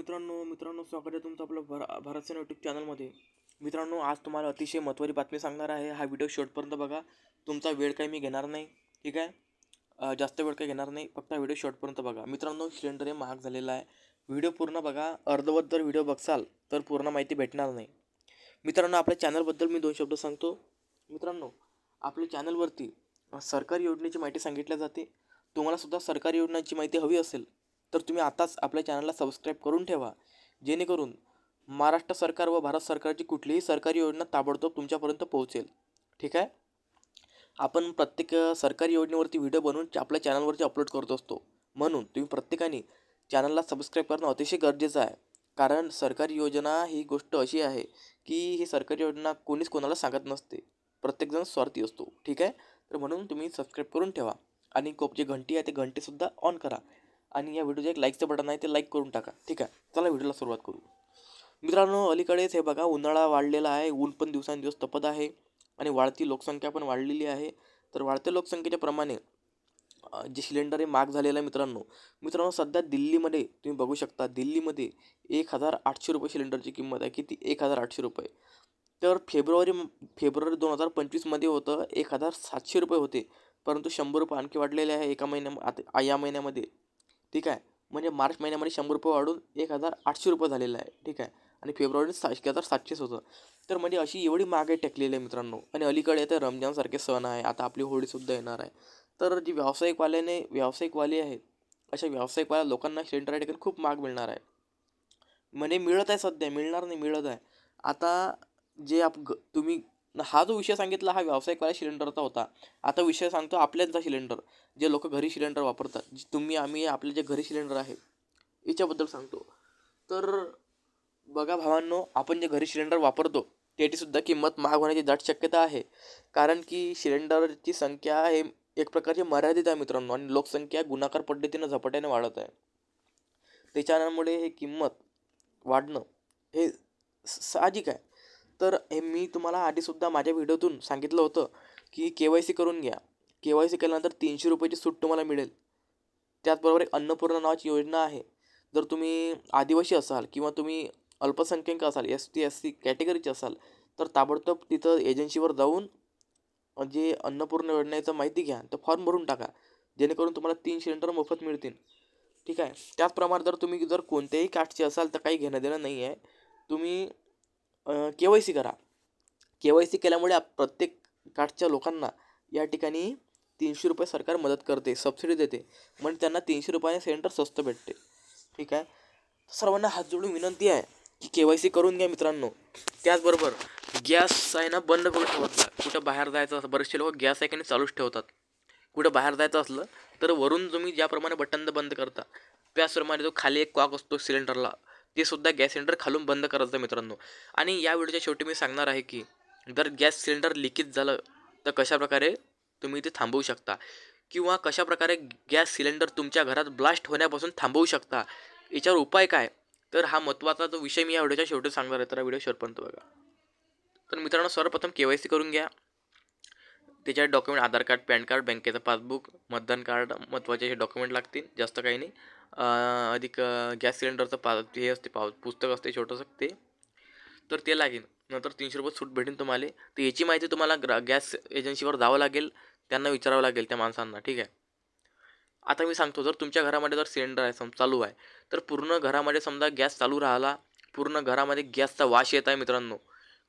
मित्रांनो मित्रांनो स्वागत आहे तुमचं आपलं भर भारत सेना यूट्यूब चॅनलमध्ये मित्रांनो आज तुम्हाला अतिशय महत्त्वाची बातमी सांगणार आहे. हा व्हिडिओ शेवटपर्यंत बघा. तुमचा वेळ काही मी घेणार नाही ठीक आहे? जास्त वेळ काही घेणार नाही. फक्त हा व्हिडिओ शेवटपर्यंत बघा. मित्रांनो सिलेंडर हे महाग झालेला आहे. व्हिडिओ पूर्ण बघा. अर्धवत जर व्हिडिओ बघसाल तर पूर्ण माहिती भेटणार नाही. मित्रांनो आपल्या चॅनलबद्दल मी दोन शब्द सांगतो. मित्रांनो आपल्या चॅनलवरती सरकारी योजनेची माहिती सांगितल्या जाते. तुम्हाला सुद्धा सरकारी योजनांची माहिती हवी असेल तर तुम्ही आताच आपल्या चॅनलला सबस्क्राईब करून ठेवा. जेणेकरून महाराष्ट्र सरकार व भारत सरकारची कुठलीही सरकारी योजना ताबडतोब तुमच्यापर्यंत पोहोचेल. ठीक आहे? आपण प्रत्येक सरकारी योजनेवरती व्हिडिओ बनवून आपल्या चॅनलवरती अपलोड करत असतो. म्हणून तुम्ही प्रत्येकाने चॅनलला सबस्क्राईब करणं अतिशय गरजेचं आहे. कारण सरकारी योजना ही गोष्ट अशी आहे की ही सरकारी योजना कोणीच कोणाला सांगत नसते. प्रत्येकजण स्वार्थी असतो. ठीक आहे? तर म्हणून तुम्ही सबस्क्राईब करून ठेवा. आणि कोपची घंटी आहे ते घंटीसुद्धा ऑन करा. आणि या व्हिडिओचं एक लाईकचं बटन आहे ते लाईक करून टाका. ठीक आहे? चला व्हिडिओला सुरुवात करू. मित्रांनो अलीकडेच हे बघा उन्हाळा वाढलेला आहे ऊन पण दिवसांदिवस तपत आहे आणि वाढती लोकसंख्या पण वाढलेली आहे. तर वाढत्या लोकसंख्येच्या प्रमाणे जे सिलेंडर आहे माग झालेलं आहे मित्रांनो मित्रांनो सध्या दिल्लीमध्ये तुम्ही बघू शकता दिल्लीमध्ये एक हजार आठशे रुपये सिलेंडरची किंमत आहे किती? एक हजार आठशे रुपये. तर फेब्रुवारी फेब्रुवारी दोन हजार पंचवीसमध्ये होतं एक हजार सातशे रुपये होते. परंतु शंभर रुपये आणखी वाढलेले आहे एका महिन्या आता या महिन्यामध्ये. ठीक आहे? म्हणजे मार्च महिन्यामध्ये शंभर रुपये वाढून एक हजार आठशे रुपये झालेलं आहे. ठीक आहे? आणि फेब्रुवारी सा एक हजार सातशेच होतं. तर म्हणजे अशी एवढी महागाई टेकलेली आहे मित्रांनो. आणि अलीकडे तर रमजानसारखे सण आहे. आता आपली होळीसुद्धा येणार आहे. तर जी व्यावसायिकवाल्याने व्यावसायिकवाले आहेत अशा व्यावसायिकवाल्या लोकांना सिलेंडर ठिकाणी खूप महाग मिळणार आहे. म्हणजे मिळत आहे सध्या. मिळणार नाही मिळत आहे. आता जे आप ग तुम्ही हा जो विषय सांगितला हा व्यावसायिकवाल्या सिलेंडरचा होता. आता विषय सांगतो आपल्यांचा सिलेंडर. जे लोक घरी सिलेंडर वापरतात जे तुम्ही आम्ही आपले जे घरी सिलेंडर आहे याच्याबद्दल सांगतो. तर बघा भावांनो आपण जे घरी सिलेंडर वापरतो त्याचीसुद्धा किंमत महाग होण्याची दाट शक्यता आहे. कारण की सिलेंडरची संख्या हे एक प्रकारची मर्यादित आहे मित्रांनो आणि लोकसंख्या गुणाकार पद्धतीनं झपाट्याने वाढत आहे. त्याच्यामुळे हे किंमत वाढणं हे स- साहजिक आहे. तर हे मी तुम्हाला आधीसुद्धा माझ्या व्हिडिओतून सांगितलं होतं की के वाय सी करून घ्या. के वाय सी केल्यानंतर तीनशे रुपयाची सूट तुम्हाला मिळेल. त्याचबरोबर एक अन्नपूर्णा नावाची योजना आहे. जर तुम्ही आदिवासी असाल किंवा तुम्ही अल्पसंख्याक असाल एस टी एस सी कॅटेगरीचे असाल तर ताबडतोब तिथं एजन्सीवर जाऊन जे अन्नपूर्ण योजनेचं माहिती घ्या. तो फॉर्म भरून टाका. जेणेकरून तुम्हाला तीन सिलेंडर मोफत मिळतील. ठीक आहे? त्याचप्रमाणे जर तुम्ही जर कोणत्याही कास्टचे असाल तर काही घेणं देणं नाही आहे तुम्ही के वाय सी करा. के वाय सी केल्यामुळे आप- प्रत्येक कास्टच्या लोकांना या ठिकाणी तीनशे रुपये सरकार मदत करते सबसिडी देते. म्हणजे त्यांना तीनशे रुपयाने सिलेंडर स्वस्त भेटते. ठीक आहे? सर्वांना हात जोडून विनंती आहे की के वाय सी करून घ्या मित्रांनो. त्याचबरोबर गॅस आहे ना बंद करून ठेवत कुठं बाहेर जायचं असं बरेचसे लोक गॅस आहे की नाही चालूच ठेवतात. कुठं बाहेर जायचं असलं तर वरून तुम्ही ज्याप्रमाणे बटन बंद करता त्याचप्रमाणे जो खाली एक कॉक असतो सिलेंडरला ते सुद्धा गॅस सिलेंडर खालून बंद करायचं मित्रांनो. आणि या व्हिडिओच्या शेवटी मी सांगणार आहे की जर गॅस सिलेंडर लिकेज झालं तर कशाप्रकारे तुम्ही ते थांबवू शकता? किंवा कशाप्रकारे गॅस सिलेंडर तुमच्या घरात ब्लास्ट होण्यापासून थांबवू शकता? याच्यावर उपाय काय? तर हा महत्त्वाचा जो विषय मी या व्हिडिओच्या शेवटी सांगणार आहे तर हा व्हिडिओ शेवटपर्यंत बघा. तर मित्रांनो सर्वप्रथम के वाय सी करून घ्या. त्याच्यात document Aadhaar card PAN card बँकेचं पासबुक मतदान कार्ड महत्त्वाचे हे डॉक्युमेंट लागतील जास्त काही नाही. अधिक गॅस सिलेंडरचं पा हे असते पाव पुस्तक असते छोटंसं ते. तर ते लागेल. नंतर तीनशे रुपये सूट भेटेल तुम्हाला. तर याची माहिती तुम्हाला ग्रा गॅस एजन्सीवर जावं लागेल. त्यांना विचारावं लागेल त्या माणसांना ठीक आहे? आता मी सांगतो जर तुमच्या घरामध्ये जर सिलेंडर आहे सम चालू आहे तर पूर्ण घरामध्ये समजा गॅस चालू राहिला पूर्ण घरामध्ये गॅसचा वास येत आहे मित्रांनो.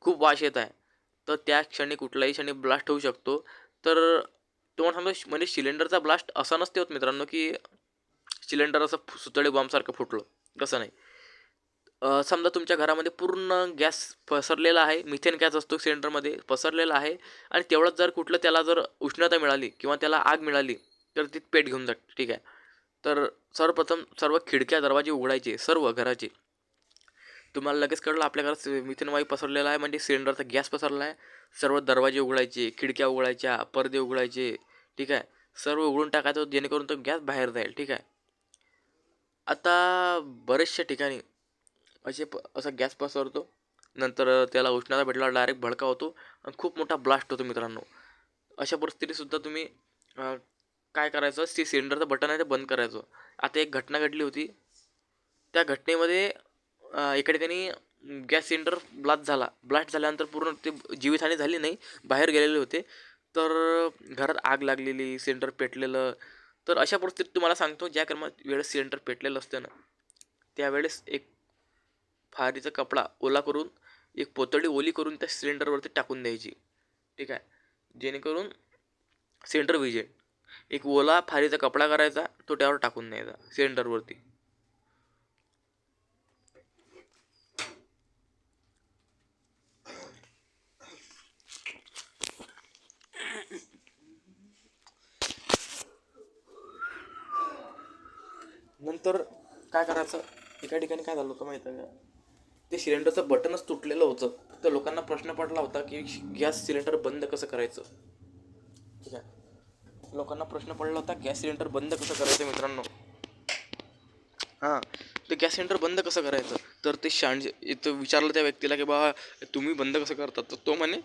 खूप वास येत आहे. तर त्या क्षणी कुठल्याही क्षणी ब्लास्ट होऊ शकतो. तर तुम्हाला समजा म्हणजे सिलेंडरचा ब्लास्ट असा नसते होत मित्रांनो की सिलेंडर असं सुतळे बॉम्बसारखं फुटलं. कसं नाही. समजा तुमच्या घरामध्ये पूर्ण गॅस पसरलेला आहे मिथेन गॅस असतो सिलेंडरमध्ये पसरलेला आहे आणि तेवढंच जर कुठलं त्याला जर उष्णता मिळाली किंवा त्याला आग मिळाली तर ती पेट घेऊन जाते ठीक आहे. तर सर्वप्रथम सर्व खिडक्या दरवाजे उघडायचे सर्व घराचे. तुम्हाला लगेच कळलं आपल्या घरात मिथेन वायू पसरलेला आहे म्हणजे सिलेंडरचा गॅस पसरला आहे. सर्व दरवाजे उघडायचे खिडक्या उघडायच्या पडदे उघडायचे ठीक आहे. सर्व उघडून टाकायचं जेणेकरून तो गॅस बाहेर जाईल ठीक आहे. आता बरेचशा ठिकाणी असे प असा गॅस पसरतो. नंतर त्याला उष्णता भेटला डायरेक्ट भडका होतो आणि खूप मोठा ब्लास्ट होतो मित्रांनो. अशा परिस्थितीतसुद्धा तुम्ही काय करायचं? ते सिलेंडरचं बटन आहे ते बंद करायचं. आता एक घटना घडली होती. त्या घटनेमध्ये एका ठिकाणी गॅस सिलेंडर ब्लास्ट झाला. ब्लास्ट झाल्यानंतर पूर्ण ते जीवितहानी झाली नाही. बाहेर गेलेले होते. तर घरात आग लागलेली सिलेंडर पेटलेलं तर अशा परिस्थितीत तुम्हाला सांगतो ज्या क्रमात वेळेस सिलेंडर पेटलेलं असतं ना त्यावेळेस एक फारीचा कपडा ओला करून एक पोतळी ओली करून त्या सिलेंडरवरती टाकून द्यायची. ठीक आहे? जेणेकरून सिलेंडर विजेल. एक ओला फारीचा कपडा करायचा तो त्यावर टाकून द्यायचा सिलेंडरवरती. नंतर काय करायचं? एका ठिकाणी काय झालं होतं माहीत आहे का? ते सिलेंडरचं बटनच तुटलेलं होतं. तर लोकांना प्रश्न पडला होता की गॅस सिलेंडर बंद कसं करायचं? ठीक आहे. लोकांना प्रश्न पडला होता गॅस सिलेंडर बंद कसं करायचं मित्रांनो? हां. ते गॅस सिलेंडर बंद कसं करायचं? तर ते शांज इथं विचारलं त्या व्यक्तीला की बा तुम्ही बंद कसं करतात तर तो म्हणे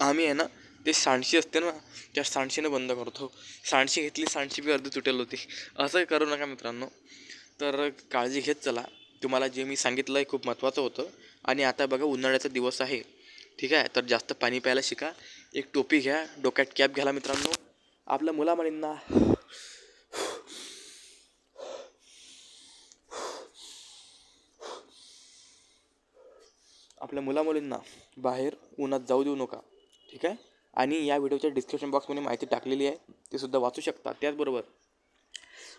आम्ही आहे ना ते सांडशी असते ना त्या सांडशीनं बंद करतो. सांडशी घेतली सांडशी बी अर्धी तुटेल होती. असं करू नका मित्रांनो. तर काळजी घेत चला. तुम्हाला जे मी सांगितलं आहे खूप महत्त्वाचं होतं. आणि आता बघा उन्हाळ्याचा दिवस आहे. ठीक आहे? तर जास्त पाणी प्यायला शिका. एक टोपी घ्या. डोक्यात कॅप घ्याला मित्रांनो. आपल्या मुलामुलींना. आपल्या मुलामुलींना बाहेर उन्हात जाऊ देऊ नका. ठीक आहे? आणि या व्हिडिओच्या डिस्क्रिप्शन बॉक्समध्ये माहिती टाकलेली आहे ते सुद्धा वाचू शकता. त्याचबरोबर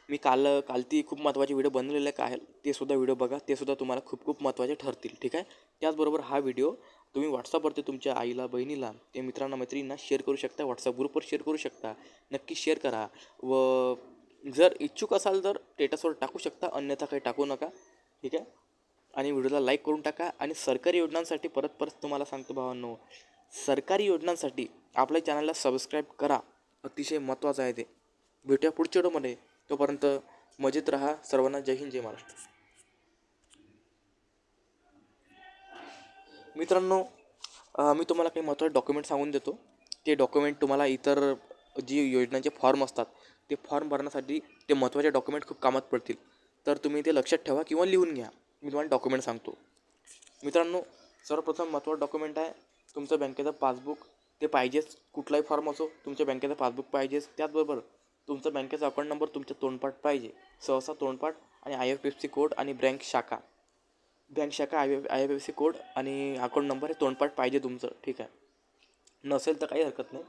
मी काल काल ती खूप महत्त्वाचे व्हिडिओ बनवलेले काय ते सुद्धा व्हिडिओ बघा ते सुद्धा तुम्हाला खूप खूप महत्त्वाचे ठरतील ठीक आहे? त्याचबरोबर हा व्हिडिओ तुम्ही व्हॉट्सअपवरती तुमच्या आईला बहिणीला ते मित्रांना मैत्रिणींना शेअर करू शकता व्हॉट्सअप ग्रुपवर शेअर करू शकता. नक्की शेअर करा. व जर इच्छुक असाल तर स्टेटसवर टाकू शकता अन्यथा काही टाकू नका ठीक आहे? आणि व्हिडिओला लाईक करून टाका आणि सरकारी योजनांसाठी परत परत तुम्हाला सांगतो भावांनो सरकारी योजनांसाठी आपल्या चॅनलला सबस्क्राईब करा. अतिशय महत्त्वाचं आहे ते. भेटूया पुढच्या व्हिडिओमध्ये. तोपर्यंत मजेत राहा. सर्वांना जय हिंद जय महाराष्ट्र. मित्रांनो मी तुम्हाला काही महत्त्वाचे डॉक्युमेंट सांगून देतो. ते डॉक्युमेंट तुम्हाला इतर जी योजनांचे फॉर्म असतात ते फॉर्म भरण्यासाठी ते महत्त्वाचे डॉक्युमेंट खूप कामात पडतील. तर तुम्ही ते लक्षात ठेवा किंवा लिहून घ्या. मी तुम्हाला डॉक्युमेंट सांगतो. मित्रांनो सर्वप्रथम महत्त्वाचं डॉक्युमेंट आहे तुमचं बँकेचं पासबुक ते पाहिजेच. कुठलाही फॉर्म असो तुमच्या बँकेचं पासबुक पाहिजेच. त्याचबरोबर तुमचं बँकेचा अकाउंट नंबर तुमच्या तोंडपाठ पाहिजे. सहसा तोंडपाठ आणि I F F C code आणि बँक शाखा. बँक शाखा I I F F C code आणि अकाउंट नंबर हे तोंडपाठ पाहिजे तुमचं. ठीक आहे. नसेल तर काही हरकत नाही.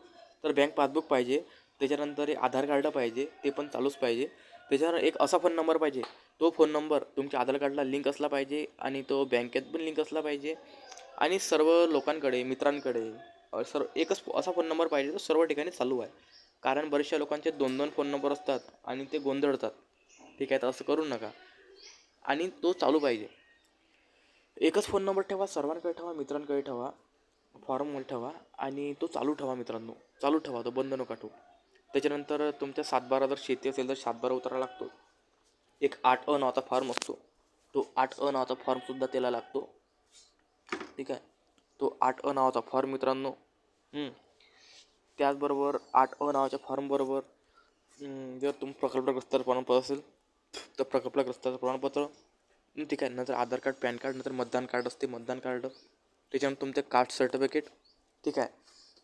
तर बँक पासबुक पाहिजे. त्याच्यानंतर आधार कार्ड पाहिजे. ते पण चालूच पाहिजे. त्याच्यावर एक असा फोन नंबर पाहिजे. तो फोन नंबर तुमच्या आधार कार्डला लिंक असला पाहिजे आणि तो बँकेत पण लिंक असला पाहिजे. आणि सर्व लोकांकडे मित्रांकडे सर्व एकच असा फोन नंबर पाहिजे तो सर्व ठिकाणी चालू आहे. कारण बऱ्याचशा लोकांचे दोन दोन फोन नंबर असतात आणि ते गोंधळतात. ठीक आहे तर असं करू नका. आणि तो चालू पाहिजे. एकच फोन नंबर ठेवा सर्वांकडे ठेवा मित्रांकडे ठेवा फॉर्ममध्ये ठेवा आणि तो चालू ठेवा मित्रांनो. चालू ठेवा तो बंद नका ठेवू. त्याच्यानंतर तुमच्या सातबारा जर शेती असेल तर सातबारा उतारा लागतो. एक आठ अ नावाचा फॉर्म असतो. तो आठ अ नावाचा फॉर्मसुद्धा त्याला लागतो. ठीक आहे. तो आठ अ नावाचा फॉर्म मित्रांनो. त्याचबरोबर आठ अ नावाच्या फॉर्मबरोबर जर तुम प्रकल्पग्रस्त प्रमाणपत्र असेल तर प्रकल्पग्रस्ताचं प्रमाणपत्र ठीक आहे. नंतर आधार कार्ड पॅन कार्ड नंतर मतदान कार्ड असते मतदान कार्ड. त्याच्यानंतर तुमचं कास्ट सर्टिफिकेट ठीक आहे.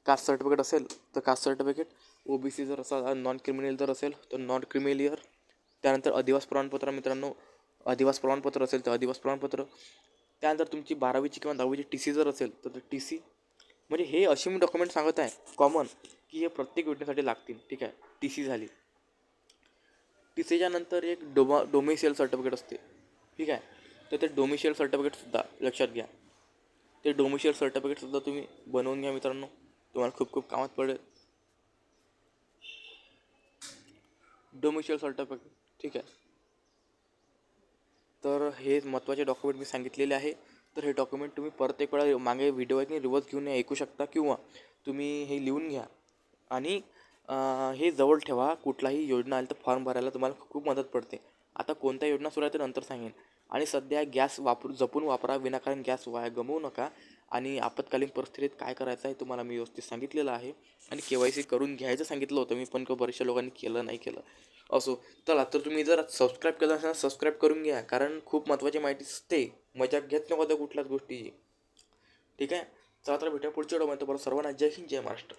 कास्ट सर्टिफिकेट असेल तर caste certificate O B C जर असा नॉन क्रिमिनल जर असेल तर नॉन क्रिमिलियर त्यानंतर अधिवास प्रमाणपत्र मित्रांनो. अधिवास प्रमाणपत्र असेल तर अधिवास प्रमाणपत्र. त्यानंतर तुमची बारावीची किंवा दहावीची टी सी जर असेल तर टी सी म्हणजे हे असे मी डॉक्युमेंट सांगत आहे कॉमन की हे प्रत्येक योजनेसाठी लागतील ठीक आहे? टी सी झाली. टी सीच्या नंतर एक डोमा डोमेशियल सर्टिफिकेट असते ठीक आहे? तर ते डोमिशियल सर्टिफिकेटसुद्धा लक्षात घ्या. ते डोमिशियल सर्टिफिकेटसुद्धा तुम्ही बनवून घ्या मित्रांनो. तुम्हाला खूप खूप कामात पडेल. डोमिशियल सर्टिफिकेट ठीक आहे? तर हे महत्त्वाचे डॉक्युमेंट मी सांगितलेले आहे. तर हे डॉक्युमेंट तुम्ही परत एक वेळा मागे व्हिडिओ आहे की रिवर्स घेऊन ऐकू शकता किंवा तुम्ही हे लिहून घ्या. आणि हे जवळ ठेवा कुठलाही योजना आली तर फॉर्म भरायला तुम्हाला खूप मदत पडते. आता कोणत्या योजना सुरू आहे ते नंतर सांगेन. आणि सध्या गॅस वापरू जपून वापरा विनाकारण गॅस वाया गमवू नका. आणि आपत्कालीन परिस्थितीत काय करायचं आहे तुम्हाला मी व्यवस्थित सांगितलेलं आहे. आणि के वाय सी करून घ्यायचं सांगितलं होतं मी पण बऱ्याचशा लोकांनी केलं नाही केलं. असो चला तर तुम्ही जर सबस्क्राईब केलं असेल सबस्क्राईब करून घ्या कारण खूप महत्त्वाची माहिती असते मजाक घेत नको त्या कुठल्याच गोष्टीची. ठीक आहे? चला तर भेटूया पुढच्या व्हिडिओमध्ये. परत सर्वांना जय हिंद जय महाराष्ट्र.